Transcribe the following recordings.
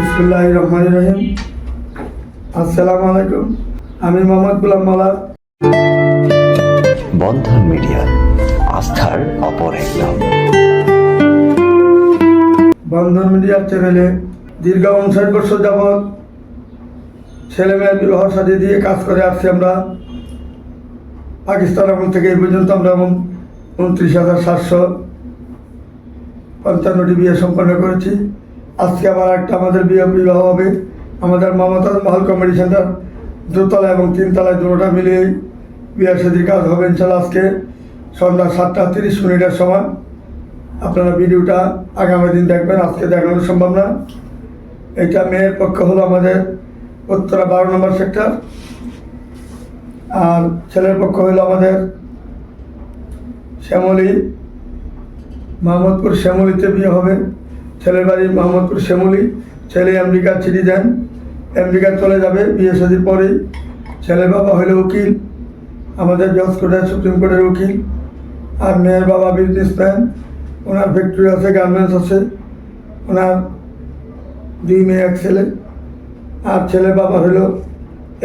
বিসমুল্লাহ রহমান রহিম আসসালামু আলাইকুম আমি মোহাম্মদ গুলাম মালা। বন্ধন মিডিয়া আস্থার অপর এক নাম। বন্ধন মিডিয়ার চ্যানেলে দীর্ঘ উনষাট বছর যাবৎ ছেলে বিবাহ সাথে দিয়ে কাজ করে আসছি আমরা। পাকিস্তান আমল থেকে এই পর্যন্ত আমরা এমন উনত্রিশ হাজার সাতশো পঞ্চান্নটি বিয়ে সম্পন্ন করেছি। আজকে আবার একটা আমাদের বিয়ে বিবাহ হবে। আমাদের মমতাজ মহল কমেডি সেন্টার দোতলা এবং তিনতলায় দুটোটা মিলিয়ে বিয়ের সাথে কাজ হবে ইনশাল্লাহ আজকে। সন্ধ্যা সাতটা তিরিশ মিনিটের সময়। আপনারা ভিডিওটা আগামী দিন দেখবেন, আজকে দেখানো সম্ভব না। এটা মেয়ের পক্ষ হলো আমাদের উত্তরা বারো নম্বর সেক্টর। আর ছেলের পক্ষ হলো আমাদের শ্যামলী মোহাম্মদপুর শ্যামলিতে বিয়ে হবে। ছেলের বাড়ি মোহাম্মদপুর শ্যামলি। ছেলে আমেরিকার দেন আমেরিকা চলে যাবে বিয়ে শাদির পরেই ছেলে বাবা হলো উকিল। আমাদের জজ কোর্টের সুপ্রিম কোর্টের উকিল। আর মেয়ের বাবা বিজনেসম্যান ওনার ফ্যাক্টরি আছে গার্মেন্টস আছে। ওনার দুই মেয়ে, এক ছেলে। আর ছেলে বাবা হলো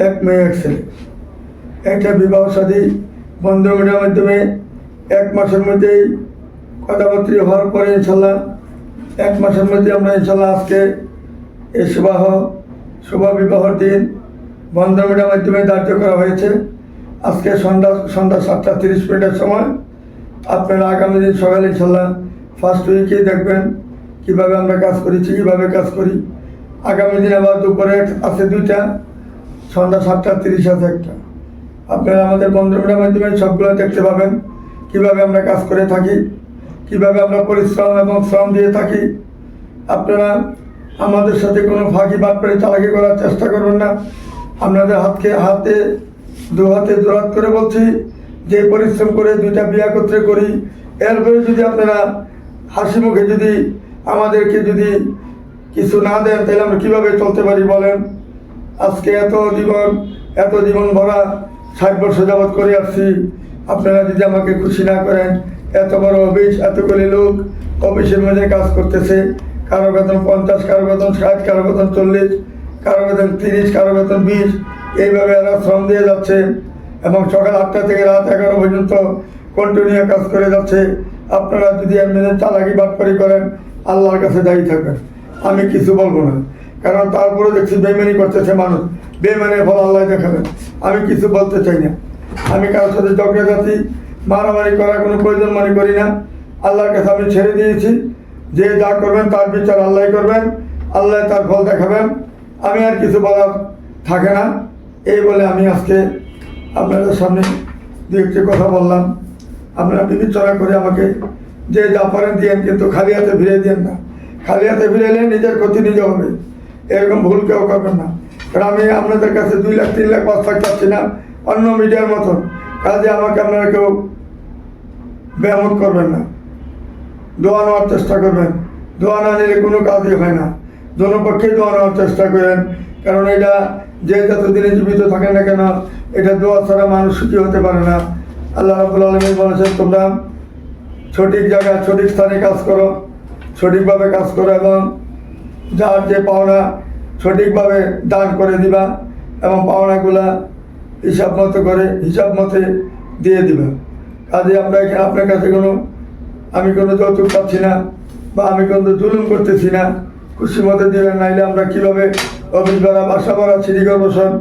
এক মেয়ে, এক ছেলে। একটা বিবাহ সাদী বন্ধ মাধ্যমে এক মাসের মধ্যেই কথাবার্তা হওয়ার পরে ইনশাল্লাহ এক মাসের মধ্যে আমরা ইনশাল্লাহ আজকে এই সুবাহ শুভ বিবাহর দিন বন্ধ মিডিয়ার মাধ্যমে ধার্য করা হয়েছে। আজকে সন্ধ্যা সন্ধ্যা সাতটা তিরিশ মিনিটের সময় আপনারা আগামী দিন সকালে ইনশাল্লাহ ফার্স্ট উইকেই দেখবেন কীভাবে আমরা কাজ করেছি, কীভাবে কাজ করি। আগামী দিন আবার দুপুরে আছে দুইটা, সন্ধ্যা সাতটা তিরিশ আছে একটা। আপনারা আমাদের বন্ধুমিটার মাধ্যমে সবগুলো দেখতে পাবেন, কীভাবে আমরা কাজ করে থাকি। কীভাবে আমরা পরিশ্রম এবং শ্রম দিয়ে থাকি, আপনারা আমাদের সাথে কোনো ফাঁকি বাদ করে চালাকি করার চেষ্টা করবেন না। আপনাদের হাতকে হাতে, দু হাতে দোরাত করে বলছি, যে পরিশ্রম করে দুইটা বিয়া করতে করি এরপরে যদি আপনারা হাসি মুখে যদি আমাদেরকে যদি কিছু না দেন, তাহলে আমরা কীভাবে চলতে পারি বলেন? আজকে এত জীবন এত জীবন ভরা ষাট বছর যাবৎ করে আসছি। আপনারা যদি আমাকে খুশি না করেন এত বড় অফিস, এতগুলি লোক অফিসের মধ্যে কাজ করতেছে। কারও বেতন পঞ্চাশ, কারও বেতন ষাট, কারও বেতন চল্লিশ, কারও বেতন তিরিশ, কারও বেতন বিশ। এইভাবে এরা শ্রম দিয়ে যাচ্ছে এবং সকাল আটটা থেকে রাত এগারো পর্যন্ত কন্টিনিউ কাজ করে যাচ্ছে। আপনারা যদি মেনে চালাকি বাটপারি করেন, আল্লাহর কাছে দায়ী থাকবেন। আমি কিছু বলব না। কারণ তারপরে দেখছি বেমানি করতেছে মানুষ। বেমানের ফল আল্লাহ দেখাবেন। আমি কিছু বলতে চাই না। আমি কারোর সাথে ঝগড়া জাতি মারামারি করার কোনো প্রয়োজন মনে করি না। আল্লাহর কাছে আমি ছেড়ে দিয়েছি। যে যা করবেন তার বিচার আল্লাহ করবেন, আল্লাহ তার ফল দেখাবেন। আমি আর কিছু বলার থাকে না। এই বলে আমি আজকে আপনাদের সামনে দু একটি কথা বললাম। আপনারা বিবেচনা করে আমাকে যে যা পারেন দিয়েন, কিন্তু খালি হাতে ফিরে দিয়েন না। খালি হাতে ফিরে এলে নিজের ক্ষতি নিজে হবে। এরকম ভুল কেউ করবেন না। কারণ আমি আপনাদের কাছে দুই লাখ, তিন লাখ, পাঁচ লাখ পাচ্ছি না। অন্য মিডিয়ার মতন। কাজে আমাকে আপনারা কেউ ব্যায়াম করবেন না। দোয়া নেওয়ার চেষ্টা করবেন। দোয়া না নিলে কোনো কাজই হয় না। জনপক্ষেই দোয়া নেওয়ার চেষ্টা করেন। কারণ এটা যে যতদিনে জীবিত থাকে না কেন, এটা দোয়া ছাড়া মানুষ সুখী হতে পারে না। আল্লাহ রাবুল আলমী বলেছেন, তোমরা সঠিক জায়গায় সঠিক স্থানে কাজ করো, সঠিকভাবে কাজ করো এবং যার যে পাওনা সঠিকভাবে দান করে দিবা এবং পাওনাগুলা হিসাব মতো করে, হিসাব মতে দিয়ে দিবা। কাজে আমরা এখানে আপনার কাছে কোনো, আমি কোনো যৌতুক পাচ্ছি না বা আমি কোনো জুলুম করতেছি না। খুশি মতো দিবেন, নাইলে আমরা কীভাবে অফিস ভাড়া, বাসা ভাড়া, সিটি কর্পোরেশন,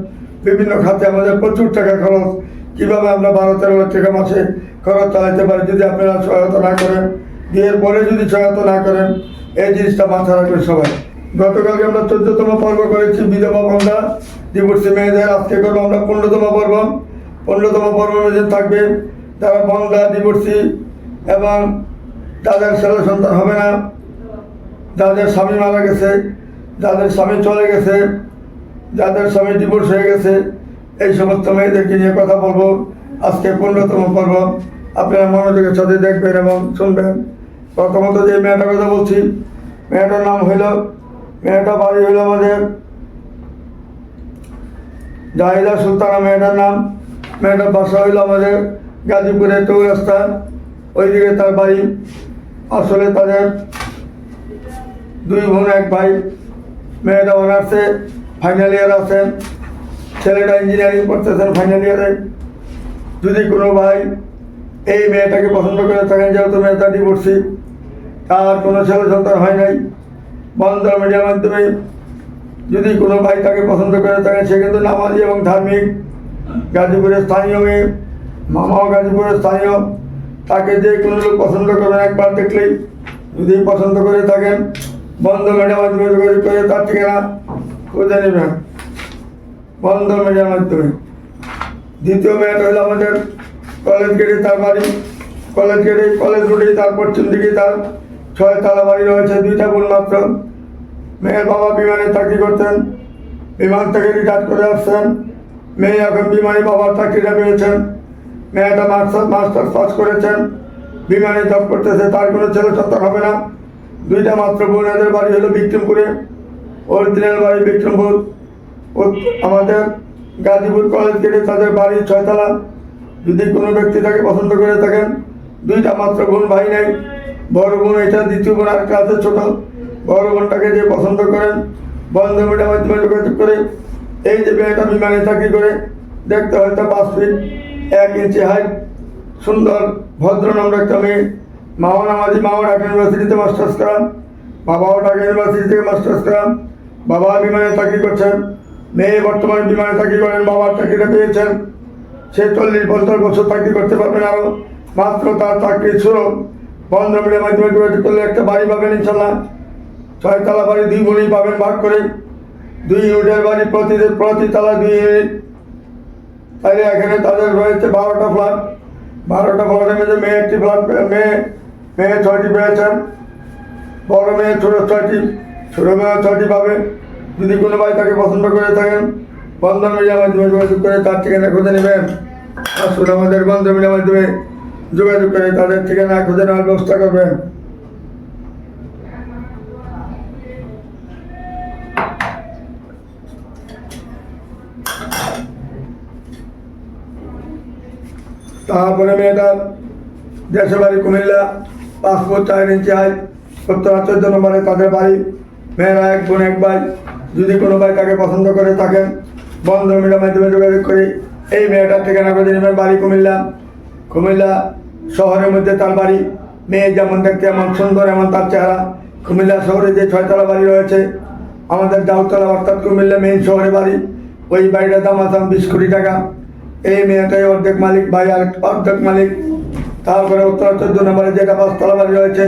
বিভিন্ন খাতে আমাদের প্রচুর টাকা খরচ, কীভাবে আমরা বারো তেরো লাখ টাকা মাসে খরচ চালাতে পারি যদি আপনারা সহায়তা না করেন? বিয়ের পরে যদি সহায়তা না করেন, এই জিনিসটা মাথা রাখবেন সবাই। গতকালকে আমরা চোদ্দতম পর্ব করেছি, বিধবা বন্ধা ডিভোর্সি মেয়েদের আজকে করব আমরা পনেরোতম পর্ব। পনেরোতম পর্ব থাকবে। যারা বন্ধা ডিভোর্সি এবং তাদের ছেলে সন্তান হবে না। যাদের স্বামী মারা গেছে, যাদের স্বামী চলে গেছে, যাদের স্বামী ডিভোর্স হয়ে গেছে, এই সমস্ত মেয়েদেরকে নিয়ে কথা বলব। আজকে পনেরোতম পর্ব। আপনারা মনোযোগের সাথে দেখবেন এবং শুনবেন। প্রথমত যে মেয়েটার কথা বলছি, মেয়েটার নাম হইল, মেয়েটা বাড়ি হইল আমাদের জাহিদা সুলতানা মেয়েটার নাম। মেয়েটার বাসা হইল আমাদের গাজীপুরের চৌরাস্তা ওইদিকে তার বাড়ি। আসলে তাদের দুই বোন, এক ভাই। মেয়েটা অনার্সে ফাইনাল ইয়ার আছেন ছেলেটা ইঞ্জিনিয়ারিং করতেছেন ফাইনাল ইয়ারে যদি কোনো ভাই এই মেয়েটাকে পছন্দ করে থাকেন, যেহেতু মেয়েটা ডিভোর্সি তার কোনো ছেলে সন্তান হয় নাই। বন্ধ মিডিয়ার মাধ্যমে যদি কোনো ভাই তাকে পছন্দ করে থাকে সে কিন্তু নামাজি এবং ধার্মিক। গাজীপুরের স্থানীয় মেয়ে মামাও গাজীপুরের স্থানীয়, তাকে যে কোনো লোক পছন্দ করবেন একবার দেখলেই। যদি পছন্দ করে থাকেন, বন্ধ মিডিয়ার মাধ্যমে যোগাযোগ করে, তার ঠিকানা খুঁজে নেবেন। বন্ধ মিডিয়ার মাধ্যমে। দ্বিতীয় মেয়েটা হলো আমাদের কলেজ গেটে তার বাড়ি। কলেজ গেটে, কলেজ রোডে তার পশ্চিম দিকে তার ছয় তালা বাড়ি রয়েছে, দুইটা বোন মাত্র। মেয়ের বাবা বিমানে চাকরি করতেন বিমান থেকে রিটায়ার করে আসছেন। মেয়ে এখন বিমানে বাবার চাকরিটা পেয়েছেন। মেয়েটা মাস্টার মাস্টার্স পাস করেছেন, বিমানে জব করতেছে, তার কোনো ছেলে সন্তান হবে না। দুইটা মাত্র বোন এদের বাড়ি হলো বিক্রমপুরে। অরিজিনাল বাড়ি বিক্রমপুর। আমাদের গাজীপুর কলেজ গেটে তাদের বাড়ি ছয়তলা। যদি কোনো ব্যক্তি তাকে পছন্দ করে থাকেন, দুইটা মাত্র বোন ভাই নাই। বড় বোন এটা, দ্বিতীয় বোন আর কাছে ছোট। বড় বোনটাকে যে পছন্দ করেন, বন্ধ মিডিয়ার মাধ্যমে যোগাযোগ করে, এই যে মেয়েটা বিমানে চাকরি করে, দেখতে হয়তো পাঁচ ফিট এক ইঞ্চি হাইট সুন্দর ভদ্র নম্র একটা মেয়ে। মাও নামাজি মাও ঢাকা ইউনিভার্সিটিতে মাস্টার্স করান। বাবাও ঢাকা ইউনিভার্সিটি থেকে মাস্টার্স করান। বাবা বিমানে চাকরি করছেন। মেয়ে বর্তমানে বিমানে চাকরি করেন, বাবার চাকরিটা পেয়েছেন। সে চল্লিশ পঞ্চাশ বছর চাকরি করতে পারবেন আরও মাত্র তার চাকরি শুরু বন্ধ মিডিয়ার মাধ্যমে যোগাযোগ করলে একটা বাড়ি পাবেন ইনশাল্লাহ। ছয়তলা বাড়ি দুই বোনই পাবেন ভাগ করে। দুই ইউনিটের বাড়ি প্রতি প্রতি তালা দুই ইউনিট। তাহলে এখানে তাদের রয়েছে বারোটা ফ্ল্যাট বারোটা ফ্ল্যাটের মধ্যে মেয়ে একটি ফ্ল্যাট মেয়ে মেয়ে ছয়টি পেয়েছেন বড় মেয়ে ছোটো ছয়টি, ছোটো মেয়ে ছয়টি পাবে। যদি কোনো ভাই তাকে পছন্দ করে থাকেন, বন্ধন মিডিয়ার মাধ্যমে যোগাযোগ করে তার ঠিকানা খুঁজে নেবেন। আসুন আমাদের বন্ধন মিডিয়ার মাধ্যমে যোগাযোগ করে তাদের ঠিকানা খুঁজে নেওয়ার ব্যবস্থা করবেন। তারপরে মেয়েটার দেশের বাড়ি কুমিল্লা, পাসপোর্ট চার ইঞ্চি হাই, সত্তর চোদ্দ নম্বরে তাদের বাড়ি। মেয়েরা এক বোন, এক ভাই। যদি কোনো ভাই তাকে পছন্দ করে থাকেন, বন্ধ মিডিয়ার মাধ্যমে যোগাযোগ করি। এই মেয়েটার ঠিকানা করে নেবেন বাড়ি কুমিল্লা। কুমিল্লা শহরের মধ্যে তার বাড়ি। মেয়ে যেমন দেখতে এমন সুন্দর, এমন তার চেহারা। কুমিল্লা শহরে যে ছয়তলা বাড়ি রয়েছে, আমাদের দাউতলা অর্থাৎ কুমিল্লা মেইন শহরে বাড়ি। ওই বাড়িটার দাম আসাম বিশ কোটি টাকা। এই মেয়েটাই অর্ধেক মালিক, ভাই আর অর্ধেক মালিক। তারপরে উত্তর চোদ্দ নম্বরে যেটা পাঁচতলা বাড়ি রয়েছে,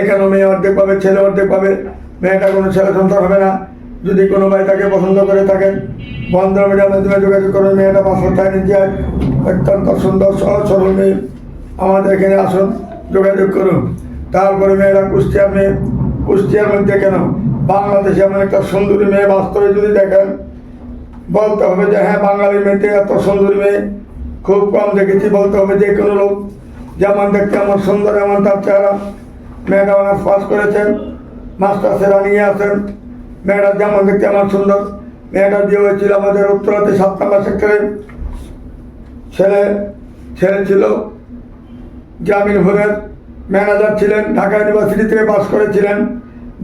এখানেও মেয়ে অর্ধেক পাবে, ছেলে অর্ধেক পাবে। মেয়েটা কোনো ছেলে সন্তান হবে না। যদি কোনো ভাই তাকে পছন্দ করে থাকেন বন্ধ মিডিয়ার মাধ্যমে যোগাযোগ করুন, মেয়েটা পাঁচশো টাকা নিচে অত্যন্ত সুন্দর, সহজ, সরল মেয়ে। আমাদের এখানে আসুন, যোগাযোগ করুন। তারপরে মেয়েরা কুষ্টিয়ার মেয়ে। কুষ্টিয়ার মধ্যে কেন? বাংলাদেশে এমন একটা সুন্দরী মেয়ে বাস্তবে যদি দেখেন বলতে হবে যে হ্যাঁ বাঙালি মেয়েতে এত সুন্দর মেয়ে, খুব কম দেখেছি, বলতে হবে যে, কোনো লোক যেমন দেখতে এমন সুন্দর, এমন তার চেহারা। মেয়েটা অনার্স পাস করেছেন মাস্টার সেরা নিয়ে আছেন মেয়েটা যেমন দেখতে এমন সুন্দর মেয়েটা বিয়ে হয়েছিল আমাদের উত্তরাতে সাত নম্বর সেক্টরে, ছেলে ছেলে ছিল, গ্রামীণ ভোগের ম্যানেজার ছিলেন, ঢাকা ইউনিভার্সিটি থেকে পাস করেছিলেন।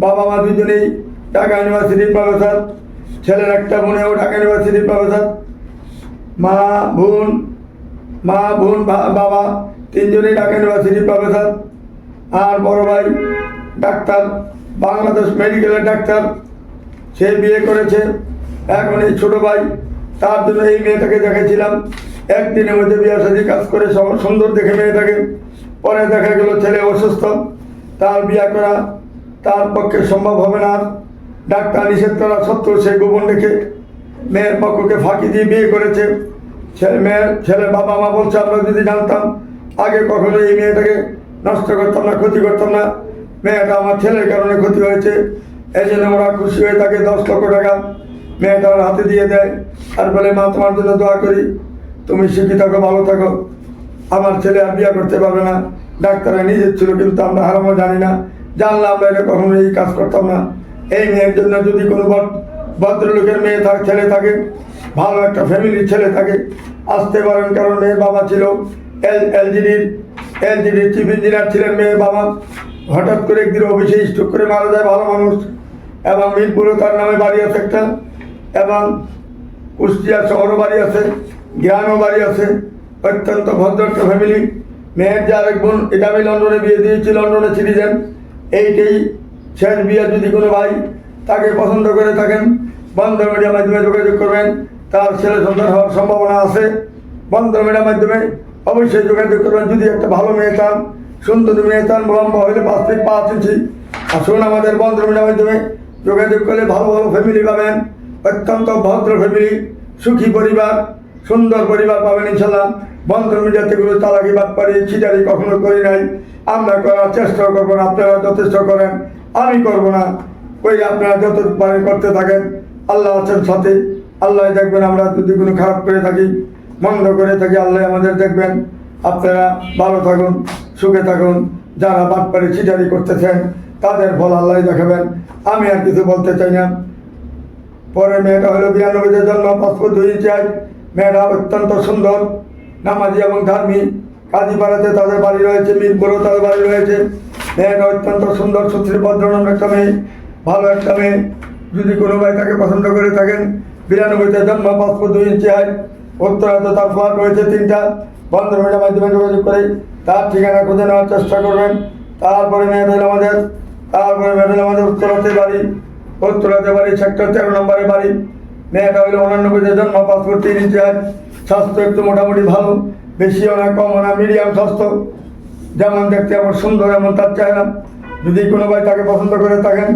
বাবা মা দুজনেই ঢাকা ইউনিভার্সিটির প্রফেসর। ছেলের একটা বোনেও ঢাকা ইউনিভার্সিটির প্রফেসর মা, বোন মা, বোন বাবা তিনজনেই ঢাকা ইউনিভার্সিটির প্রফেসর আর বড় ভাই ডাক্তার, বাংলাদেশ মেডিকেলের ডাক্তার। সে বিয়ে করেছে। এখন এই ছোটো ভাই, তার জন্য এই মেয়েটাকে দেখেছিলাম। একদিনের মধ্যে বিয়ে সাজি কাজ করে সব- সুন্দর দেখে মেয়েটাকে। পরে দেখা গেল ছেলে অসুস্থ। তার বিয়ে করা তার পক্ষে সম্ভব হবে না। ডাক্তার নিষেধ করা সত্ত্বেও সে গোপন রেখে মেয়ের পক্ষকে ফাঁকি দিয়ে বিয়ে করেছে। ছেলে মেয়ের ছেলে বাবা মা বলছে, আমরা যদি জানতাম, আগে কখনো এই মেয়েটাকে নষ্ট করতাম না, ক্ষতি করতাম না। মেয়েটা আমার ছেলের কারণে ক্ষতি হয়েছে। এই জন্য ওরা খুশি হয়ে তাকে দশ লক্ষ টাকা মেয়েটা ওর হাতে দিয়ে দেয়। আর বলে, মা, তোমার জন্য দোয়া করি। তুমি শিক্ষিত থাকো, ভালো থাকো। আমার ছেলে আর বিয়ে করতে পারবে না। ডাক্তাররা নিজের ছিল, কিন্তু আমরা হারামও জানি না। জানলাম আমরা এটা কখনো এই কাজ করতাম না। এই মেয়ের জন্য যদি কোনো ভদ- ভদ্রলোকের মেয়ে থাকে, ছেলে থাকে, ভালো একটা ফ্যামিলির ছেলে থাকে, আসতে পারেন কারণ মেয়ের বাবা ছিল এল এলজিডির এলজিডির চিফ ইঞ্জিনিয়ার ছিলেন মেয়ের বাবা। হঠাৎ করে একদিন অফিসে স্ট্রোক করে মারা যায় ভালো মানুষ এবং মিরপুরও তার নামে বাড়ি আছে একটা এবং কুষ্টিয়া শহরও বাড়ি আছে, গ্রামও বাড়ি আছে, অত্যন্ত ভদ্র একটা ফ্যামিলি মেয়ের যে আরেক বোন, এটা আমি লন্ডনে বিয়ে দিয়েছি, লন্ডনে সিটিজেন এইটাই শেষ বিয়ে যদি কোনো ভাই তাকে পছন্দ করে থাকেন বন্ধ মিডিয়ার মাধ্যমে যোগাযোগ করবেন, তার ছেলে সন্তান হওয়ার সম্ভাবনা আছে বন্ধ মিডিয়ার মাধ্যমে অবশ্যই যোগাযোগ করবেন। যদি একটা ভালো মেয়ে চান, সুন্দর মেয়ে চান, লম্বা হলে পাঁচ ফিট পাঁচ ইঞ্চি, আসুন আমাদের বন্ধ মিডিয়ার মাধ্যমে যোগাযোগ করলে ভালো ভালো ফ্যামিলি পাবেন। অত্যন্ত ভদ্র ফ্যামিলি সুখী পরিবার, সুন্দর পরিবার পাবেন ইনশাল্লাহ বন্ধ মিডিয়াতে কোনো চালাকি বাদ পারি ছিটারি কখনো করি নাই। আমরা করার চেষ্টা করব আপনারা যথেষ্ট করেন। আমি করব না। ওই আপনারা যত পারেন করতে থাকেন, আল্লাহ আছেন সাথে। আল্লাহ দেখবেন আমরা যদি কোনো খারাপ করে থাকি, মন্দ করে থাকি, আল্লাহ আমাদের দেখবেন। আপনারা ভালো থাকুন, সুখে থাকুন। যারা বাদ পারি ছিটারি করতেছেন, তাদের ফল আল্লাহ দেখাবেন। আমি আর কিছু বলতে চাই না। পরে মেয়েটা হলো বিরানব্বইতে জন্ম পাসপোর্ট দুই হাইট। মেয়েটা অত্যন্ত সুন্দর, নামাজি এবং ধার্মিক। কাজীপাড়াতে তাদের বাড়ি রয়েছে, মিরপুরেও তাদের বাড়ি রয়েছে। মেয়েটা অত্যন্ত সুন্দর সুশ্রী ভদ্রনাম একটা মেয়ে, ভালো একটা মেয়ে। যদি কোনো ভাই তাকে পছন্দ করে থাকেন, বিরানব্বইতে জন্ম পাসপোর্ট দুই ইঞ্চি হাইট উত্তরাতে তার ফ্ল্যাট রয়েছে তিনটা বন্ধ মেয়েটার মাধ্যমে যোগাযোগ করে, তার ঠিকানা খুঁজে নেওয়ার চেষ্টা করবেন। তারপরে মেয়েটা হলো আমাদের, তারপরে মেয়েটা হলো আমাদের উত্তরাতে বাড়ি। উত্তরাতে বাড়ি, সেক্টর তেরো নম্বরে বাড়ি। মেয়েটা হইল উনানব্বইতে জন্ম পাসপোর্ট তিন ইঞ্চি হাইট। স্বাস্থ্য একটু মোটামুটি ভালো বেশিও না কমও না মিডিয়াম স্বাস্থ্য। যেমন দেখতে আমার সুন্দর এমন তার চেহারা যদি কোনো ভাই তাকে পছন্দ করে থাকেন,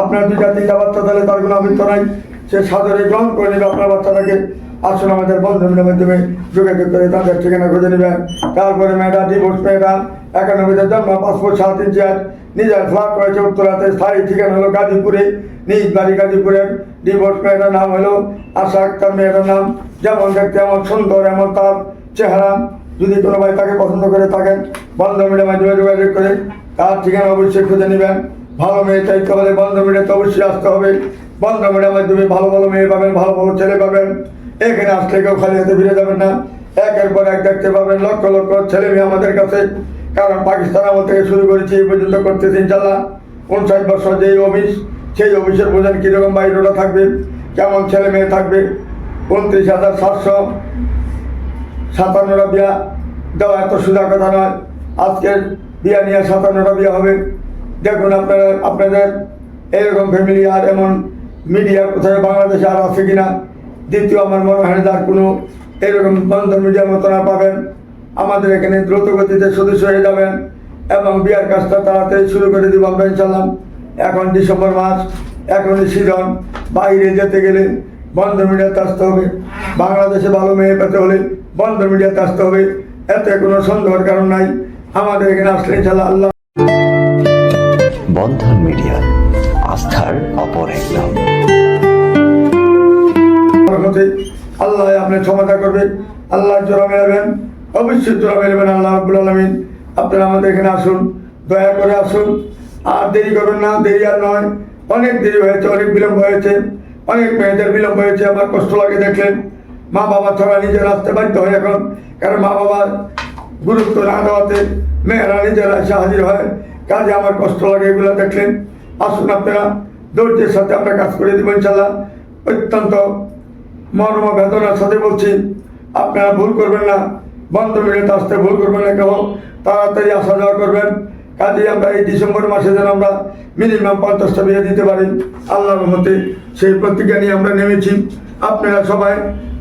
আপনার দুইটা, তিনটা বাচ্চা, তাহলে তার কোনো আবৃত্ত নাই। সে সাদরে গ্রহণ করে নেবে আপনার বাচ্চাটাকে। আসুন আমাদের বন্ধনের মাধ্যমে যোগাযোগ করে তাদের ঠিকানা খুঁজে নেবেন তারপরে মেয়েটা ডিভোর্স মেয়েটা, একানব্বইতে জন্ম পাসপোর্ট সাত ইঞ্চি আট নিজের ফ্ল্যাট রয়েছে উত্তরাতে, স্থায়ী ঠিকানা হলো গাজীপুরে, নিজ বাড়ি গাজীপুরের ডিভোর্স মেয়েটার নাম হলো আশা আক্তার, মেয়েটার নাম যেমন দেখতে এমন সুন্দর এমন তার চেহারা। যদি কোনো ভাই তাকে পছন্দ করে থাকেন বন্ধ মিডিয়ার মাধ্যমে যোগাযোগ করে, তার ঠিকানা অবশ্যই খুঁজে নেবেন। ভালো মেয়ে চাইতে হলে বন্ধ মিডিয়াতে অবশ্যই আসতে হবে। বন্ধ মিডিয়ার মাধ্যমে ভালো ভালো মেয়ে পাবেন, ভালো ভালো ছেলে পাবেন। এখানে আসলে কেউ খালি হাতে ফিরে যাবেন না। একের পর এক দেখতে পাবেন লক্ষ লক্ষ ছেলে মেয়ে আমাদের কাছে। কারণ পাকিস্তান আমল থেকে শুরু করেছি, এই পর্যন্ত করতেছি ইনশাল্লাহ উনষাট বছর যেই অফিস, সেই অফিসের বোঝেন কীরকম বাইরোটা থাকবে, কেমন ছেলে মেয়ে থাকবে। উনত্রিশ হাজার সাতশো সাতান্নটা বিয়া দেওয়া এত সোজা কথা নয়। আজকের বিয়া নিয়ে সাতান্নটা বিয়া হবে। দেখুন আপনারা, আপনাদের এরকম ফ্যামিলি আর এমন মিডিয়া কোথায় বাংলাদেশে আর আছে কিনা। দ্বিতীয় আমার মনে হয় যার কোনো এরকম বন্ধন মিডিয়ার মতো না পাবেন। আমাদের এখানে দ্রুত গতিতে সদস্য হয়ে যাবেন এবং বিয়ার কাজটা তাড়াতাড়ি শুরু করে দিব আমরা ইনশাল্লাহ এখন ডিসেম্বর মাস এখনই সিজন বাইরে যেতে গেলে বন্ধ মিডিয়াতে আসতে হবে। বাংলাদেশে ভালো মেয়ে পেতে হলে বন্ধ মিডিয়াতে আসতে হবে। এতে কোনো সন্দেহের কারণ নাই। আমাদের এখানে আসলে ইনশাল্লাহ আল্লাহ বন্ধন মিডিয়া আস্থার অপর এক নাম আল্লাহ আপনার ক্ষমতা করবে আল্লাহ জোড়া মেলাবেন অবশ্যই জোড়া মেলাবেন আল্লাহ আব্বুল আলমিন। আপনারা আমাদের এখানে আসুন দয়া করে আসুন। আর দেরি করবেন না দেরি আর নয়। অনেক দেরি হয়েছে অনেক বিলম্ব হয়েছে। অনেক মেয়েদের বিলম্ব হয়েছে, আমার কষ্ট লাগে দেখলেন। মা বাবা ছাড়া নিজের আসতে বাধ্য হয় এখন, কারণ মা বাবার গুরুত্ব না দেওয়াতে মেয়েরা নিজেরা এসে হাজির হয়। কাজে আমার কষ্ট লাগে এগুলো দেখলেন। আসুন আপনারা, ধৈর্যের সাথে আমরা কাজ করে দেবো ইনশাল্লাহ। অত্যন্ত মর্ম বেদনার সাথে বলছি, আপনারা ভুল করবেন না। বন্ধ মিনিটে আসতে ভুল করবেন না কেউ তাড়াতাড়ি আসা যাওয়া করবেন। কাজে আমরা এই ডিসেম্বর মাসে যেন আমরা মিনিমাম পঞ্চাশটা বিয়ে দিতে পারি। আল্লাহর মতে সেই প্রতিজ্ঞা নিয়ে আমরা নেমেছি। আপনারা সবাই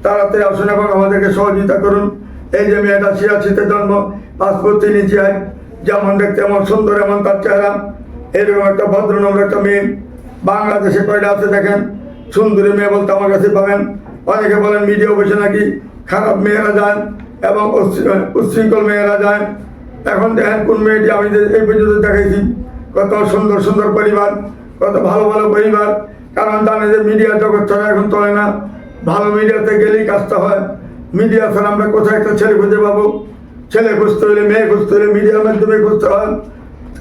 তাড়াতাড়ি আসুন এবং আমাদেরকে সহযোগিতা করুন। এই যে মেয়েটা ছিয়াশিতে জন্ম পাসপোর্ট তিনি চাই যেমন দেখতে এমন সুন্দর, এমন তার চেহারা। এরকম একটা ভদ্রনম্র একটা মেয়ে। বাংলাদেশে কয়টা আছে, দেখেন। সুন্দরী মেয়ে বলতে আমার কাছে পাবেন। অনেকে বলেন, মিডিয়া অফিসে নাকি খারাপ মেয়েরা যায় এবং উচ্ছ- উচ্ছৃঙ্খল মেয়েরা যায়। এখন দেখেন কোন মেয়েটি আমি এই পর্যন্ত দেখেছি কত সুন্দর সুন্দর পরিবার, কত ভালো ভালো পরিবার। কারণ জানে যে মিডিয়া জগৎ ছাড়া এখন চলে না। ভালো মিডিয়াতে গেলেই কাজটা হয়। মিডিয়া ছাড়া আমরা কোথায় একটা ছেলে খুঁজে পাবো? ছেলে খুঁজতে হলে, মেয়ে খুঁজতে হলে মিডিয়ার মাধ্যমে খুঁজতে হয়।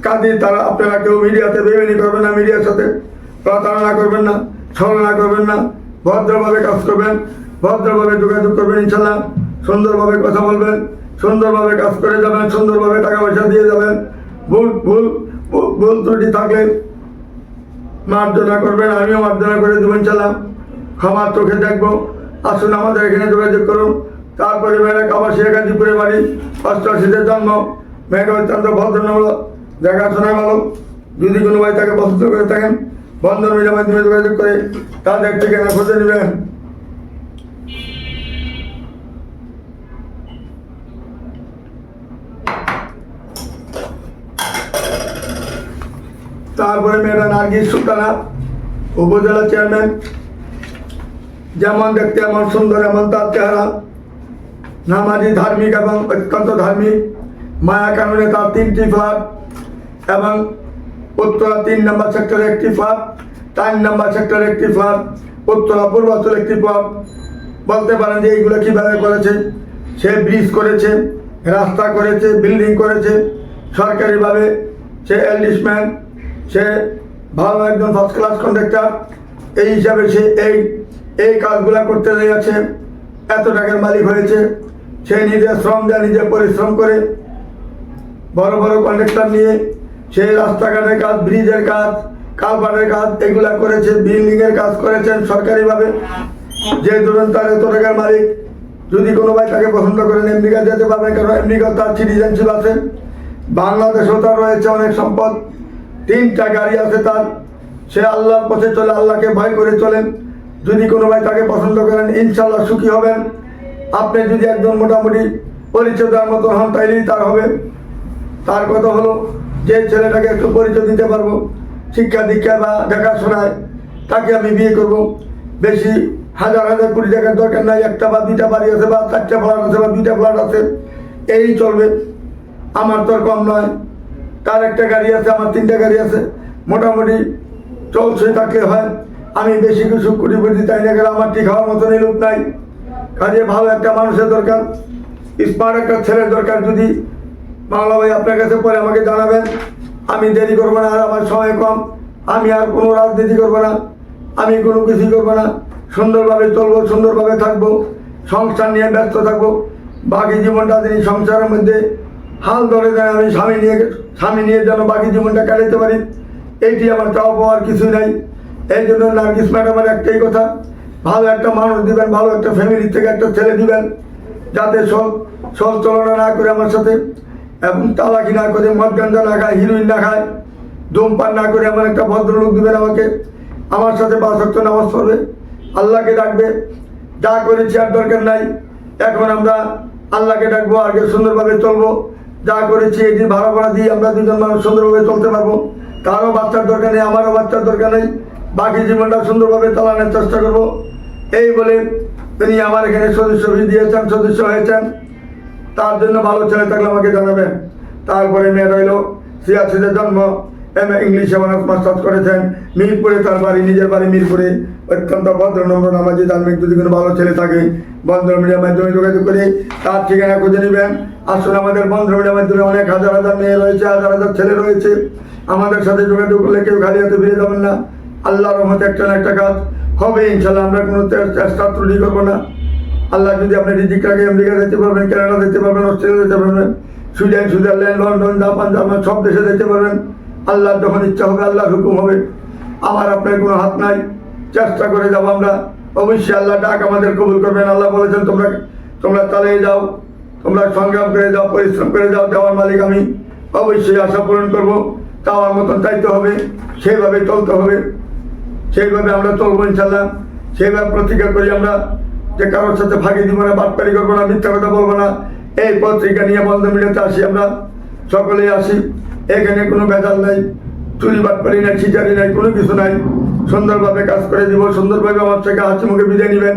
কাজে তারা, আপনারা কেউ মিডিয়াতে ভেবে বেমেনি করবেন না মিডিয়ার সাথে। প্রতারণা করবেন না, ছলনা করবেন না। ভদ্রভাবে কাজ করবেন, ভদ্রভাবে যোগাযোগ করবেন ইনশাল্লাহ। সুন্দরভাবে কথা বলবেন। সুন্দরভাবে কাজ করে যাবেন, সুন্দরভাবে টাকা পয়সা দিয়ে যাবেন। ভুল ভুল, ভুল- ত্রুটি থাকলে মার্জনা করবেন, আমিও মার্জনা করে দেবেন চালাম ক্ষমার চোখে দেখব। আসুন আমাদের এখানে যোগাযোগ করুন। তারপরে মেয়েরা কাবাসিয়া গাজীপুরে বাড়ি, অষ্টআশিতে জন্ম। মেয়েটা অত্যন্ত ভদ্রনমূলক দেখাশোনা ভালো। যদি কোনো ভাই তাকে পছন্দ করে থাকেন, বন্ধন মিডিয়ার মাধ্যমে যোগাযোগ করে তাদের ঠিকানা খুঁজে নেবেন। তারপরে মেয়েরা নার্গিস সুলতানা, উপজেলা চেয়ারম্যান, যেমন দেখতে এমন সুন্দর এমন তার চেহারা, নামাজি ধার্মিক এবং অত্যন্ত ধার্মিক, মায়া কাননে তার তিনটি ফ্ল্যাট এবং উত্তরা তিন নম্বর সেক্টরে একটি ফ্ল্যাট চার নম্বর সেক্টরে একটি ফ্ল্যাট উত্তরা পূর্বাঞ্চল একটি ফ্ল্যাট বলতে পারেন যে এইগুলো কীভাবে করেছে? সে ব্রিজ করেছে, রাস্তা করেছে, বিল্ডিং করেছে, সরকারিভাবে সে এলডিসম্যান সে ভালো একজন ফার্স্ট ক্লাস কন্ডাক্টর এই হিসাবে সে এই এই কাজগুলা করতে যাচ্ছে, এত টাকার মালিক হয়েছে। সে নিজে শ্রম দেয়, নিজে পরিশ্রম করে। বড় বড় কন্ডাক্টর নিয়ে সে রাস্তাঘাটের কাজ, ব্রিজের কাজ কালপাটের কাজ, এগুলা করেছে বিল্ডিংয়ের কাজ করেছেন সরকারিভাবে। যে ধরুন তার এত টাকার মালিক, যদি কোনো ভাই তাকে পছন্দ করেন আমেরিকা যেতে পারবেন কারণ আমেরিকা তার সিটিজেনশিপ আছে। বাংলাদেশেও তার রয়েছে অনেক সম্পদ। তিনটা গাড়ি আছে তার। সে আল্লাহর পথে চলে, আল্লাহকে ভয় করে চলেন যদি কোনো ভাই তাকে পছন্দ করেন ইনশাল্লাহ সুখী হবেন। আপনি যদি একজন মোটামুটি পরিচয় দেওয়ার মতো হন, তাইলেই তার হবে। তার কথা হলো, যে ছেলেটাকে একটু পরিচয় দিতে পারব, শিক্ষা দীক্ষা বা দেখাশোনায়, তাকে আমি বিয়ে করব। বেশি হাজার হাজার কোটি টাকার দরকার নাই, একটা বা দুইটা বাড়ি আছে বা চারটা ফ্ল্যাট আছে বা দুইটা ফ্ল্যাট আছে। এই চলবে। আমার তো কম নয়। তার একটা গাড়ি আছে, আমার তিনটা গাড়ি আছে। মোটামুটি চলছে থাকলে হয়। আমি বেশি কিছু কোটি কোটি চাই না গেলে আমার ঠিক হওয়ার মতন এই লোক নাই। কাজে ভালো একটা মানুষের দরকার স্মার্ট একটা ছেলের দরকার। যদি বাংলা ভাই আপনার কাছে পরে আমাকে জানাবেন। আমি দেরি করব না, আর আমার সময় কম। আমি আর কোনো রাজনীতি করব না। আমি কোনো কিছুই করব না। সুন্দরভাবে চলবো, সুন্দরভাবে থাকব। সংসার নিয়ে ব্যস্ত থাকব। বাকি জীবনটা তিনি সংসারের মধ্যে হাল ধরে দেন আমি স্বামী নিয়ে স্বামী নিয়ে যেন বাকি জীবনটা কাটাতে পারি। এইটি আমার চাওয়া পাওয়ার কিছুই নাই। এই জন্য নার্গিস ম্যাডামের একটাই কথা, ভালো একটা মানুষ দিবেন, ভালো একটা ফ্যামিলি থেকে একটা ছেলে দিবেন, যাতে সব সব চলনা না করে আমার সাথে, এবং তালাকি না করে মদ গাঞ্জা না খায় হিরোইন না খায়, ধূমপান না করে এমন একটা ভদ্রলোক দিবেন আমাকে। আমার সাথে বাসক্ত নামাজ পড়বে, আল্লাহকে ডাকবে, যা করেছি আর দরকার নাই। এখন আমরা আল্লাহকে ডাকবো আগে সুন্দরভাবে চলবো। যা করেছি এটি ভাড়া ভাড়া দিয়ে আমরা দুজন মানুষ সুন্দরভাবে চলতে পারব তারও বাচ্চার দরকার নেই, আমারও বাচ্চার দরকার নেই, বাকি জীবনটা সুন্দরভাবে চালানোর চেষ্টা করব। এই বলে তিনি আমার এখানে সদস্য দিয়েছেন, সদস্য হয়েছেন। তার জন্য ভালো ছেলে থাকলে আমাকে জানাবেন। তারপরে মেয়ে রইল সিয়াসিদের জন্ম। এম ইংলিশে অনার্স মাস্টার্স করেছেন, মিরপুরে তার বাড়ি, নিজের বাড়ি মিরপুরে। অত্যন্ত ভদ্র, নম্র নামাজি ধার্মিক যদি কোনো ভালো ছেলে থাকে বন্ধ মিডিয়ার মাধ্যমে যোগাযোগ করে তার ঠিকানা খুঁজে নেবেন। আসলে আমাদের বন্ধ মিডিয়ার মাধ্যমে অনেক হাজার হাজার মেয়ে রয়েছে, হাজার হাজার ছেলে রয়েছে। আমাদের সাথে যোগাযোগ করলে কেউ খালি হাতে ফিরে যাবেন না। আল্লাহ রহমতে একটা না একটা কাজ হবে ইনশাল্লাহ আমরা কোনো চেষ্টা ত্রুটি করব না। আল্লাহ যদি আপনি রিজিকটাকে আমেরিকা যেতে পারবেন, কানাডা যেতে পারবেন, অস্ট্রেলিয়া যেতে পারবেন, Sweden, Switzerland, London, Japan, German, সব দেশে যেতে পারবেন। আল্লাহর যখন ইচ্ছা হবে, আল্লাহর হুকুম হবে। আমার আপনার কোনো হাত নাই, চেষ্টা করে যাব আমরা। অবশ্যই আল্লাহ ডাক আমাদের কবুল করবেন। আল্লাহ বলেছেন, তোমরা তোমরা চালিয়ে যাও, তোমরা সংগ্রাম করে যাও, পরিশ্রম করে যাও, দেওয়ার মালিক আমি। অবশ্যই আশা পূরণ করব। তা আমার মতন চাইতে হবে, সেইভাবে চলতে হবে। সেইভাবে আমরা চলবো ইনশাল্লাহ সেইভাবে প্রতিজ্ঞা করি আমরা যে কারোর সাথে ফাঁকি দিব না, বাটপারি করব না, মিথ্যা কথা বলব না। এই পত্রিকা নিয়ে বন্ধ মিডিয়াতে আসি আমরা। সকলেই আসি। এখানে কোনো ভেজাল নাই, চুরি বাটপারি নাই, ছিটারি নাই, কোনো কিছু নাই। সুন্দরভাবে কাজ করে দিব, সুন্দরভাবে আমার থেকে হাসি মুখে বিদায় নেবেন।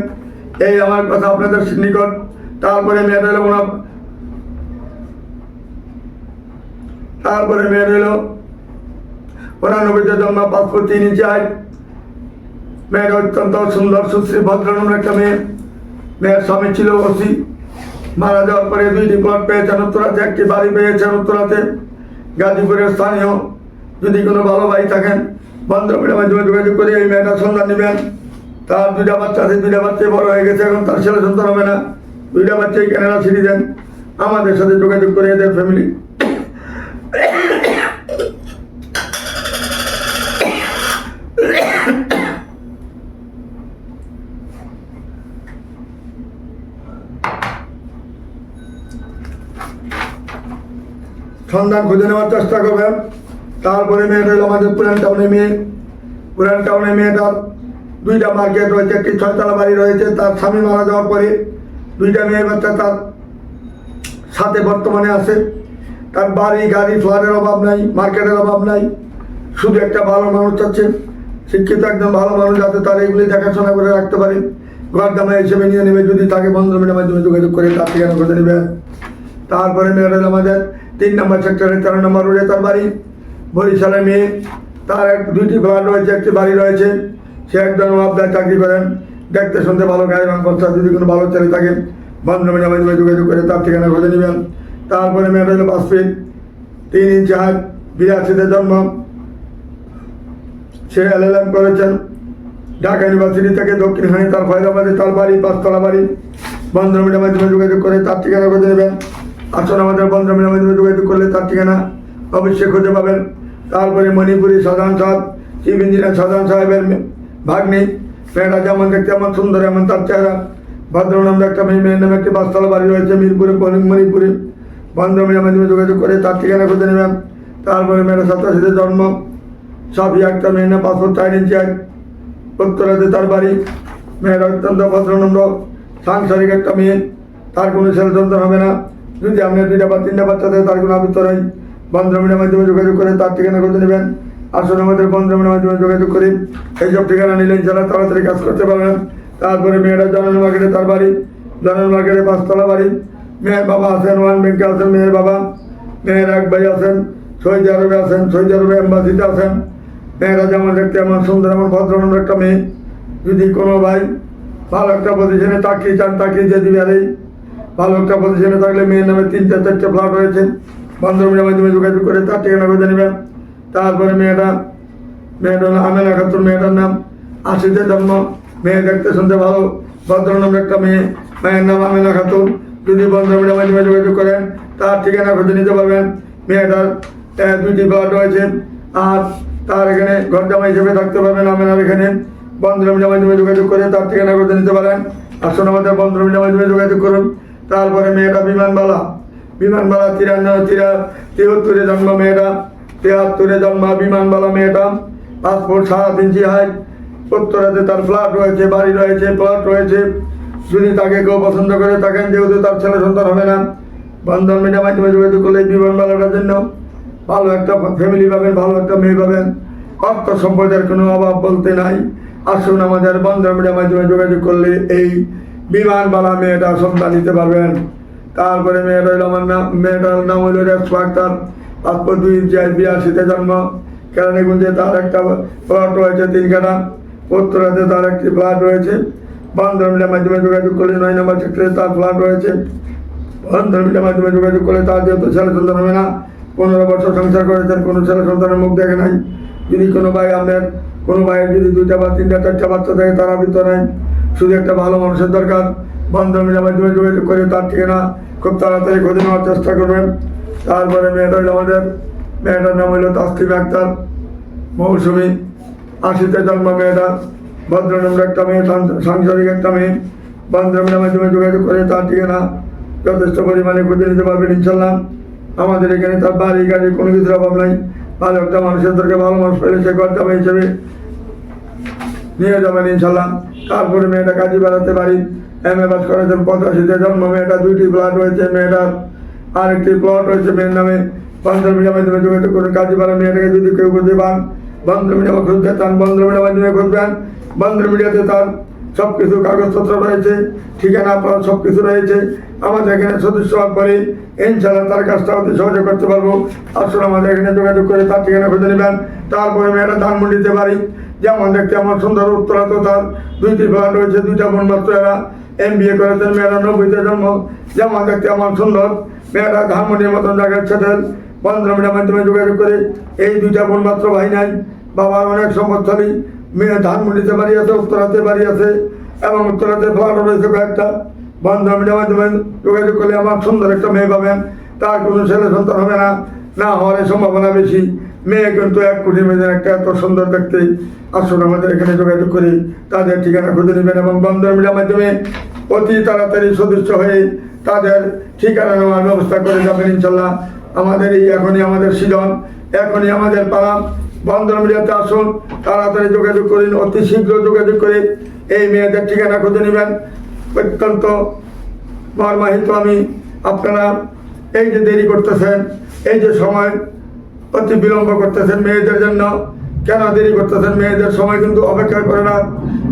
এই আমার কথা আপনাদের নিকট। তারপরে মেয়েটা এলো ওনার তারপরে মেয়ে এলো উনানব্বইতে জন্ম, পাসপোর্ট তিনি চাই মেয়ের অত্যন্ত সুন্দর, সুশ্রী, ভদ্রনম্র একটা মেয়ে। মেয়ের স্বামী ছিল ওসি। মারা যাওয়ার পরে দুইটি প্লট পেয়েছেন উত্তরাতে, একটি বাড়ি পেয়েছেন উত্তরাতে। গাজীপুরের স্থানীয় যদি কোনো ভালো ভাই থাকেন, বান্ধবীর মাধ্যমে যোগাযোগ করে, এই মেয়েটার সন্ধান নেবেন। তার দুইটা বাচ্চা আছে, দুইটা বাচ্চাই বড় হয়ে গেছে, এখন তার ছেলে সন্তান হবে না। দুইটা বাচ্চাই কেনারা দেন আমাদের সাথে যোগাযোগ করে এদের ফ্যামিলি সন্ধান খুঁজে নেওয়ার চেষ্টা করবেন। তারপরে মেয়েটা হলো আমাদের পুরান টাউনে মেয়ে। পুরান টাউনে মেয়েটার দুইটা মার্কেট রয়েছে, একটি ছয়তলা বাড়ি রয়েছে, তার স্বামী মারা যাওয়ার পরে দুইটা মেয়ে বাচ্চা তার সাথে বর্তমানে আছে। তার বাড়ি, গাড়ি, ফ্ল্যাটের অভাব নাই, মার্কেটের অভাব নাই। শুধু একটা ভালো মানুষ চাচ্ছে শিক্ষিত একদম ভালো মানুষ যাতে তার এগুলি দেখাশোনা করে রাখতে পারে। ঘর জামাই হিসেবে নিয়ে নেবে, যদি তাকে বন্ধুমিনের মাধ্যমে যোগাযোগ করে তার ঠিকানা করে নেবে। তারপরে মেয়েরা আমাদের তিন নম্বর সেক্টরে তেরো নম্বর রোডে তার বাড়ি। বরিশালে মেয়ে, তার এক, দুইটি ফ্ল্যাট রয়েছে, একটি বাড়ি রয়েছে। সে একজন আবদার চাকরি করেন। দেখতে শুনতে ভালো গায়ে রং করতে যদি কোনো ভালো ছেলে থাকে বন্ধুমিনের মাধ্যমে যোগাযোগ করে তার ঠিকানা খুঁজে নেবেন। তারপরে মেয়েটা হলো পাঁচ ফিট তিন ইঞ্চি হাত বিরাশিতে জন্ম। সে এলএলএম করেছেন। ঢাকা ইউনিভার্সিটি থেকে দক্ষিণখানে তার ফয়দাবাদে তার বাড়ি, পাঁচতলা বাড়ি। বন্ধমিনের মাধ্যমে যোগাযোগ করে তার ঠিকানা খুঁজে নেবেন। আসুন আমাদের বন্ধমিনের মাধ্যমে যোগাযোগ করলে তার ঠিকানা অবশ্যই খুঁজে পাবেন। তারপরে মণিপুরি সাধারণ সাহেব, চিফ ইঞ্জিনিয়ার সাধারণ সাহেবের ভাগ্নি মেয়েটা যেমন দেখতে এমন সুন্দর, এমন তার চেহারা। ভদ্র নামে একটা মেয়ে, মেয়ের নামে একটি পাঁচতলা বাড়ি রয়েছে মিরপুরে মণিপুরে। বন্ধমিনের মাধ্যমে যোগাযোগ করে তার ঠিকানা খুঁজে নেবেন। তারপরে মেয়েটা সাতাশিতে জন্ম, সাফি একটা মেয়ের নাম পাসপোর্ট চার ইঞ্চি এক উত্তরাতে তার বাড়ি, মেয়ের অত্যন্ত ভদ্রনম্র সাংসারিক একটা মেয়ে, তার কোনো ছেলে সন্তান হবে না। যদি আপনার দুইটা বা তিনটা বাচ্চা থাকে তার কোনো আবৃত্ত নাই। বন্ধমিনের মাধ্যমে যোগাযোগ করে তার ঠিকানা করতে নেবেন। আসুন আমাদের বন্ধমিনের মাধ্যমে যোগাযোগ করি। এইসব ঠিকানা নিলে ইনশাল্লাহ তাড়াতাড়ি কাজ করতে পারবেন। তারপরে মেয়েরা জনাল মার্কেটে তার বাড়ি। জনাল মার্কেটে পাঁচতলা বাড়ি। মেয়ের বাবা আছেন ওয়ান ব্যাংকে আছেন, মেয়ের বাবা। মেয়ের এক ভাই আছেন সৌদি আরবে আছেন সৌদি আরবে এম্বাসিতে আছেন। মেয়েরা যেমন দেখতে এমন সুন্দর, এমন ভদ্রনম্র একটা মেয়ে। যদি কোনো ভাই ভালো একটা পজিশনে চাকরি চান, চাকরি যে দিবে আর এই ভালো পজিশনে থাকলে মেয়ের নামে তিনটে, চারটে ফ্ল্যাট রয়েছে। বান্ধবীর মাধ্যমে যোগাযোগ করে তার ঠিকানা খুঁজে নেবেন তারপরে মেয়েটা মেয়েটার নাম আমেনা খাতুন, মেয়েটার নাম আশিতে জন্ম। মেয়ে দেখতে শুনতে ভালো। ভদ্রনম্র একটা মেয়ে। মেয়ের নাম আমেনা খাতুন। যদি বন্ধুরা মাধ্যমে যোগাযোগ করেন, তার ঠিকানা খুঁজে নিতে পারবেন। মেয়েটার দুইটি ফ্ল্যাট রয়েছে। আর তার এখানে ঘর জামা হিসেবে থাকতে পারবেন আমেনার এখানে। বন্ধুরা মাধ্যমে যোগাযোগ করে তার ঠিকানা খুঁজে নিতে পারেন। আর আসুন আমাদের বন্ধুরা মাধ্যমে যোগাযোগ করুন। তারপরে মেয়েটা বিমানবালা। বিমানবালা তিরান্ন, তিরা, তিহত্তরে জন্ম মেয়েটা তিয়াত্তরে জন্ম বিমানবালা মেয়েটা। পাসপোর্ট সাড়ে তিনশি হাইট উত্তরাতে তার ফ্ল্যাট রয়েছে, বাড়ি রয়েছে প্লট রয়েছে। যদি তাকে কেউ পছন্দ করে, থাকেন, যেহেতু তার ছেলে সন্তান হবে না। বন্ধন মিডিয়া মাধ্যমে যোগাযোগ করলে বিমানবালাটার জন্য ভালো একটা ফ্যামিলি পাবেন, ভালো একটা মেয়ে পাবেন। অর্থ সম্পদের কোনো অভাব বলতে নাই। আসুন আমাদের বন্ধন মিডিয়া মাধ্যমে যোগাযোগ করলে এই বিমানবালা মেয়েটা সন্তান নিতে পারবেন। তারপরে মেয়েটা হইল আমার নাম, মেয়েটার নাম হইল রেসপা আক্তার পাসপোর্ট দুই ইঞ্চি বিরাশিতে জন্ম। কেরানীগঞ্জে তার একটা প্লট রয়েছে তিন কাটা উত্তরাতে তার একটি ফ্ল্যাট রয়েছে। বন্ধন মিডিয়ার মাধ্যমে যোগাযোগ করলে নয় নম্বর সেক্টরে তার ফ্ল্যাট রয়েছে। বন্ধন মিডিয়ার মাধ্যমে যোগাযোগ করলে তার যেহেতু ছেলে সন্তান হবে না, পনেরো বছর সংসার করেছেন, কোনো ছেলে সন্তানের মুখ দেখে নাই। যদি কোনো ভাই আপনার, কোনো ভাইয়ের যদি দুইটা বা তিনটা, চারটা বাচ্চা থাকে, তারা ভিতরে নাই শুধু একটা ভালো মানুষের দরকার। বন্ধন মিডিয়ার মাধ্যমে যোগাযোগ করে তার ঠিকানা খুব তাড়াতাড়ি খুঁজে নেওয়ার চেষ্টা করবেন তারপরে মেয়েটা হইল আমাদের, মেয়েটার নাম হইল তাসলিম আক্তার মৌসুমী। আশিতে জন্ম মেয়েটা ভদ্রনম্র একটা মেয়ে সাংসারিক একটা মেয়ে। বন্ধনের মাধ্যমে যোগাযোগ করে তার ঠিক ঠিকানা যথেষ্ট পরিমাণে খুঁজে নিতে পারবেন ইনশাল্লাহ। আমাদের এখানে তার বাড়ি, গাড়ি কোনো কিছুর অভাব নাই। ভালো একটা মানুষের দরকার, ভালো মানুষ পেলে সে জামাই হিসেবে নিয়ে যাবেন ইনশাল্লাহ। তারপরে মেয়েটা কাজী বেড়াতে পারি। এম এ পাস করেছেন পঁচাশিতে জন্ম মেয়েটা দুইটি প্লট রয়েছে, মেয়েটার আরেকটি প্লট রয়েছে মেয়ের নামে। বন্ধন মিডিয়ার মাধ্যমে যোগাযোগ করুন, কাজী বেড়া মেয়েটাকে যদি কেউ খুঁজে পান। বন্ধন মিডিয়ামে খুঁজতে চান বন্ধন মিডিয়ার মাধ্যমে খুঁজবেন বন্ধন মিডিয়াতে তার সব কিছু কাগজপত্র রয়েছে, ঠিকানা আপনার সব কিছু রয়েছে। আমাদের এখানে সদস্য হওয়ার পরে ইনশাল্লাহ তার কাজটা অতি সহজে করতে পারব। আসলে আমাদের এখানে যোগাযোগ করে তার ঠিকানা খুঁজে নেবেন। তারপরে মেয়েটা ধানমন্ডিতে বাড়ি। যেমন দেখতে আমার সুন্দর উত্তরা তার দুইটি ফ্ল্যাট রয়েছে, দুইটা বোন এরা এম বি এ করেছেন, মেয়েরা নব্বইতে জন্ম। যেমন দেখতে আমার সুন্দর, মেয়েরা ধানমন্ডির মতন জায়গায় ছেটেল বন্ধমিনের মাধ্যমে যোগাযোগ করে এই দুইটা বোন মাত্র ভাই নাই। বাবার অনেক সম্পদশালী, মেয়ে ধানমন্ডিতে বাড়ি আছে, উত্তরাতে বাড়ি আছে, এবং উত্তরাতে ফ্ল্যাট রয়েছে কয়েকটা। বন্ধমিনের মাধ্যমে যোগাযোগ করলে আমার সুন্দর একটা মেয়ে পাবেন। তার কোনো ছেলে সন্তান হবে না না হওয়ার সম্ভাবনা বেশি। মেয়ে কিন্তু এক কোটি মেয়েদের একটা এত সুন্দর দেখতে আসুন আমাদের এখানে যোগাযোগ করি, তাদের ঠিকানা খুঁজে নেবেন এবং বন্ধন মিডিয়ার মাধ্যমে অতি তাড়াতাড়ি সদস্য হয়ে তাদের ঠিকানা নেওয়ার ব্যবস্থা করে যাবেন ইনশাল্লাহ। আমাদের এই এখনই আমাদের সৃজন, এখনই আমাদের পাড়া। বন্ধন মিডিয়াতে আসুন, তাড়াতাড়ি যোগাযোগ করুন, অতি শীঘ্র যোগাযোগ করে এই মেয়েদের ঠিকানা খুঁজে নেবেন। অত্যন্ত মর্মাহিত আমি, আপনারা এই যে দেরি করতেছেন, এই যে সময় অতি বিলম্ব করতেছেন মেয়েদের জন্য। কেন দেরি করতেছেন মেয়েদের? সময় কিন্তু অপেক্ষা করে না।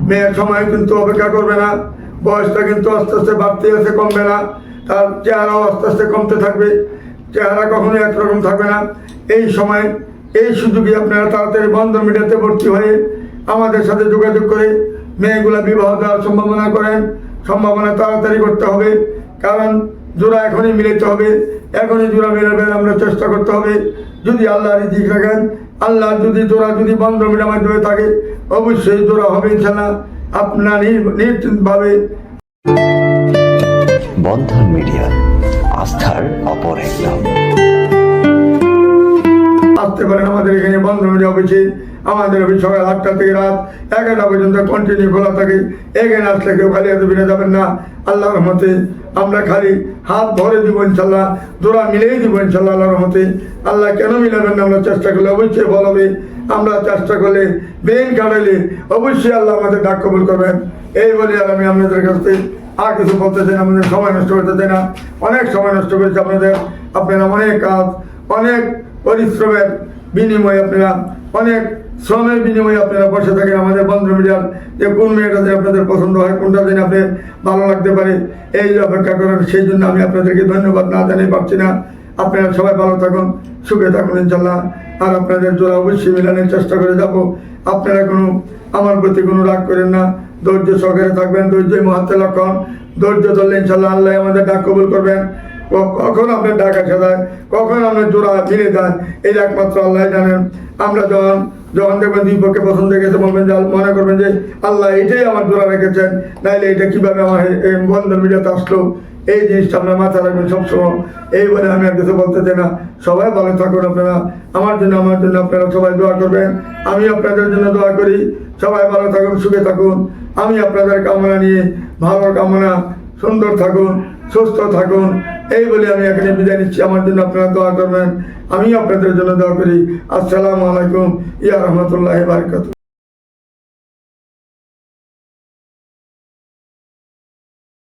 মেয়ের সময় কিন্তু অপেক্ষা করবে না। বয়সটা কিন্তু আস্তে আস্তে বাড়তে আছে, কমবে না। তার চেহারাও আস্তে আস্তে কমতে থাকবে। চেহারা কখনো একরকম থাকবে না। এই সময়, এই সুযোগে আপনারা তাড়াতাড়ি বন্ধন মিডিয়াতে ভর্তি হয়ে আমাদের সাথে যোগাযোগ করে মেয়েগুলা বিবাহ দেওয়ার সম্ভাবনা করেন। সম্ভাবনা তাড়াতাড়ি করতে হবে। কারণ জোড়া এখনই মিলাতে হবে। এখনই জোড়া মেলাবেন আমরা চেষ্টা করতে হবে। যদি আল্লাহ রিজিক রাখেন আল্লাহ যদি জোড়া যদি বন্ধ মিডিয়ার মাধ্যমে থাকে অবশ্যই জোড়া হবে ইনশাল্লাহ আপনার নির- নিশ্চিতভাবে বন্ধন মিডিয়া আস্থার অপর এক নাম আসতে পারেন আমাদের এখানে বন্ধ মিডিয়া অফিসে। আমাদের অফিস সকাল আটটা থেকে রাত এগারোটা পর্যন্ত কন্টিনিউ খোলা থাকে। এখানে আসলে কেউ খালি হাতে ফিরে যাবেন না। আল্লাহর রহমতে আমরা খালি হাত ভরে দিব ইনশাল্লাহ জোড়া মিলেই দিব ইনশাল্লাহ আল্লাহর রহমতে। আল্লাহ কেন মিলাবেন না? আমরা চেষ্টা করলে অবশ্যই বল হবে। আমরা চেষ্টা করলে বেন কাটাইলে অবশ্যই আল্লাহ আমাদের ডাক কবুল করবেন। এই বলে আর আমি আপনাদের কাছ থেকে আর কিছু বলতে চাই না আমাদের সময় নষ্ট করতে চাই না। অনেক সময় নষ্ট করেছে আপনাদের। আপনারা অনেক কাজ, অনেক পরিশ্রমের বিনিময়ে আপনারা অনেক শ্রমের বিনিময়ে আপনারা বসে থাকেন আমাদের বন্ধ মিডিয়ার যে কোন মেয়েটা যে আপনাদের পছন্দ হয়, কোনটা যেন আপনি ভালো লাগতে পারে, এই অপেক্ষা করেন, সেই জন্য আমি আপনাদেরকে ধন্যবাদ না জানিয়ে পারছি না। আপনারা সবাই ভালো থাকুন, সুখে থাকুন ইনশাল্লাহ আর আপনাদের জোড়া অবশ্যই মিলানোর চেষ্টা করে যাব। আপনারা কোনো, আমার প্রতি কোনো রাগ করেন না। ধৈর্য সহকারে থাকবেন ধৈর্যই মহাত্মা লক্ষণ। ধৈর্য ধরলে ইনশাল্লাহ আল্লাহ আমাদের ডাক কবুল করবেন। কখন আপনার ডাক আসা যায়, কখন আপনার জোড়া মিলে যায়, এই একমাত্র আল্লাহ জানেন। আমরা যখন যখন দেখবেন দুই পক্ষে পছন্দ গেছে, বলবেন যে মনে করবেন যে আল্লাহ এটাই আমার জোড়া রেখেছেন। নাইলে এটা কীভাবে আমার বন্ধন মিডিয়াতে আসলো? এই জিনিসটা আপনার মাথায় রাখবেন সবসময়। এই বলে আমি আর কিছু বলতে চাই না। সবাই ভালো থাকুন আপনারা। আমার জন্য আমার জন্য আপনারা সবাই দোয়া করবেন। আমি আপনাদের জন্য দোয়া করি। সবাই ভালো থাকুন, সুখে থাকুন। আমি আপনাদের কামনা নিয়ে ভালো কামনা সুন্দর থাকুন, সুস্থ থাকুন। এই বলে আমি এখানে বিদায় নিচ্ছি। আমার জন্য আপনারা দোয়া করবেন। আমি আপনাদের জন্য দোয়া করি। আসসালামু আলাইকুম। ইয়া রহমতুল্লাহ বারকাত